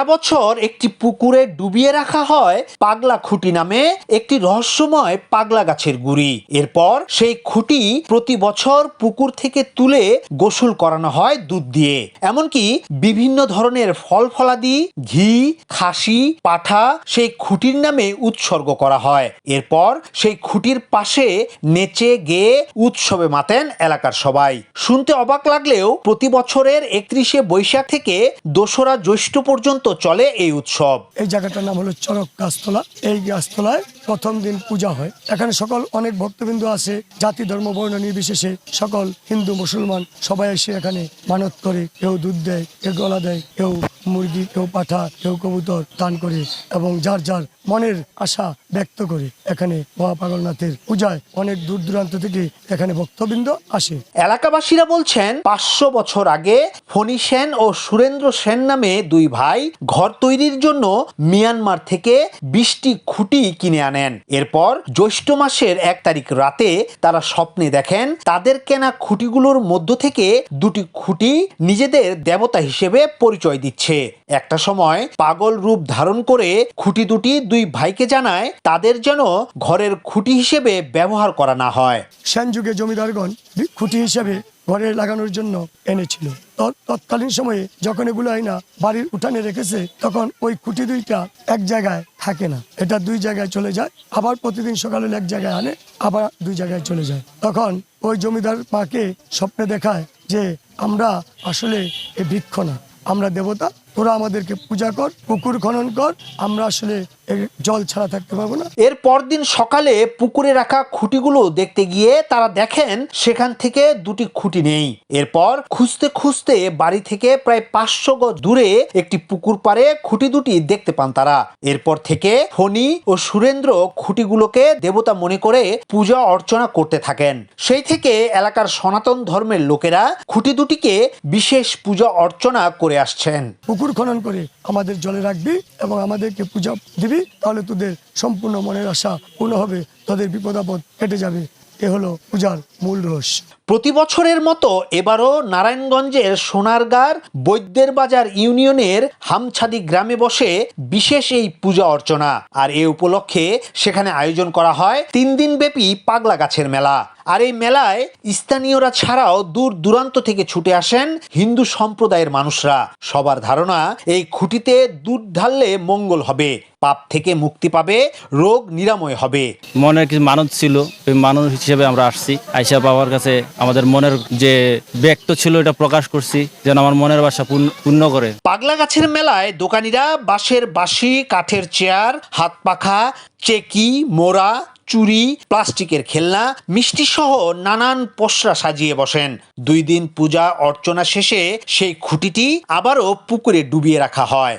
সারা বছর একটি পুকুরে ডুবিয়ে রাখা হয় পাগলা খুঁটি নামে একটি রহস্যময় পাগলা গাছের গুড়ি। এরপর সেই খুঁটি প্রতি বছর পুকুর থেকে তুলে গোসল করানো হয় দুধ দিয়ে। এমনকি বিভিন্ন ধরনের ফল ফলাদি, ঘি, খাসি, পাঠা সেই খুঁটির নামে উৎসর্গ করা হয়। এরপর সেই খুঁটির পাশে নেচে গেয়ে উৎসবে মাতেন এলাকার সবাই। শুনতে অবাক লাগলেও প্রতি বছরের একত্রিশে বৈশাখ থেকে দোসরা জ্যৈষ্ঠ পর্যন্ত চলে এই উৎসব। এই জায়গাটার নাম হলো চরক গাছতলা। এই গাছতলায় প্রথম দিন পূজা হয়। এখানে সকল অনেক ভক্তবিন্দু আছে জাতি, ধর্ম, বর্ণ নির্বিশেষে সকল হিন্দু, মুসলমান সবাই এসে এখানে মানত করে, কেউ দুধ দেয়, কেউ গলা দেয়, কেউ মুরগি, কেউ পাঠা, কেউ কবুতর দান করে এবং যার যার মনের আশা ব্যক্ত করে এখানে মহাপাগলনাথের পূজায় অনেক দূর দূরান্ত থেকে এখানে ভক্তবৃন্দ আসে। এলাকাবাসীরা বলছেন, পাঁচশো বছর আগে ফণি সেন ও সুরেন্দ্র সেন নামে দুই ভাই ঘর তৈরির জন্য মিয়ানমার থেকে বিশটি খুঁটি কিনে আনেন। এরপর জ্যৈষ্ঠ মাসের এক তারিখ রাতে তারা স্বপ্নে দেখেন, তাদের কেনা খুঁটিগুলোর মধ্য থেকে দুটি খুঁটি নিজেদের দেবতা হিসেবে পরিচয় দিচ্ছে। একটা সময় পাগল রূপ ধারণ করে খুঁটি দুটি দুই ভাইকে জানায়, তাদের যেন ঘরের খুঁটি হিসেবে ব্যবহার করা না হয়। সেন যুগে জমিদারগণ খুঁটি হিসেবে ঘরে লাগানোর জন্য এনেছিল। তৎকালীন সময়ে যখন এগুলো আইনা বাড়ির উঠানে রেখেছে, তখন ওই খুঁটি দুইটা এক জায়গায় থাকে না। এটা দুই জায়গায় চলে যায়, আবার প্রতিদিন সকালে এক জায়গায় আনে, আবার দুই জায়গায় চলে যায়। তখন ওই জমিদার মাকে স্বপ্নে দেখায় যে আমরা আসলে এ বৃক্ষ না। আমরা দেবতা তোরা আমাদেরকে পূজা কর পুকুর খনন কর আমরা আসলে জল ছাড়া থাকতে পারব না। এর পরদিন সকালে পুকুরে রাখা খুঁটিগুলো দেখতে গিয়ে তারা দেখেন সেখান থেকে দুটি খুঁটি নেই। এরপর খুঁজতে খুঁজতে বাড়ি থেকে প্রায় পাঁচশো গজ দূরে একটি পুকুর পাড়ে খুঁটি দুটি দেখতে পান তারা। এরপর থেকে ফণি ও সুরেন্দ্র খুঁটিগুলোকে দেবতা মনে করে পূজা অর্চনা করতে থাকেন। সেই থেকে এলাকার সনাতন ধর্মের লোকেরা খুঁটি দুটিকে বিশেষ পূজা অর্চনা করে আসছেন। পুকুর খনন করে আমাদের জলে রাখবি এবং আমাদেরকে পূজা দিবি, তাহলে তোদের সম্পূর্ণ মনের আশা পূর্ণ হবে, তোদের বিপদ আপদ কেটে যাবে। এ হলো পূজার মূল রহস্য। প্রতি বছরের মতো এবারও নারায়ণগঞ্জের সোনারগাঁর বৈদ্যের বাজার ইউনিয়নের হামছাদি গ্রামে বসে বিশেষ এই পূজা অর্চনা। আর এ উপলক্ষে সেখানে আয়োজন করা হয় তিন দিন ব্যাপী পাগলা গাছের মেলা। আর এই মেলায় স্থানীয়রা ছাড়াও দূর দূরান্ত থেকে ছুটে আসেন হিন্দু সম্প্রদায়ের মানুষরা। সবার ধারণা, এই খুঁটিতে দুধ ঢাললে মঙ্গল হবে, পাপ থেকে মুক্তি পাবে, রোগ নিরাময় হবে। মনের কিছু মানত ছিল, ওই মানুষ হিসেবে আমরা আসছি। আইসা বাবার কাছে আমাদের মনের যে ব্যক্ত ছিল এটা প্রকাশ করছি, যেন আমার মনের বাসা পূর্ণ- করে। পাগলা গাছের মেলায় দোকানিরা বাঁশের বাঁশি, কাঠের চেয়ার, হাত পাখা, চেকি, মোড়া, চুরি, প্লাস্টিকের খেলনা, মিষ্টি সহ নানান পসরা সাজিয়ে বসেন। দুই দিন পূজা অর্চনা শেষে সেই খুঁটিটি আবারও পুকুরে ডুবিয়ে রাখা হয়।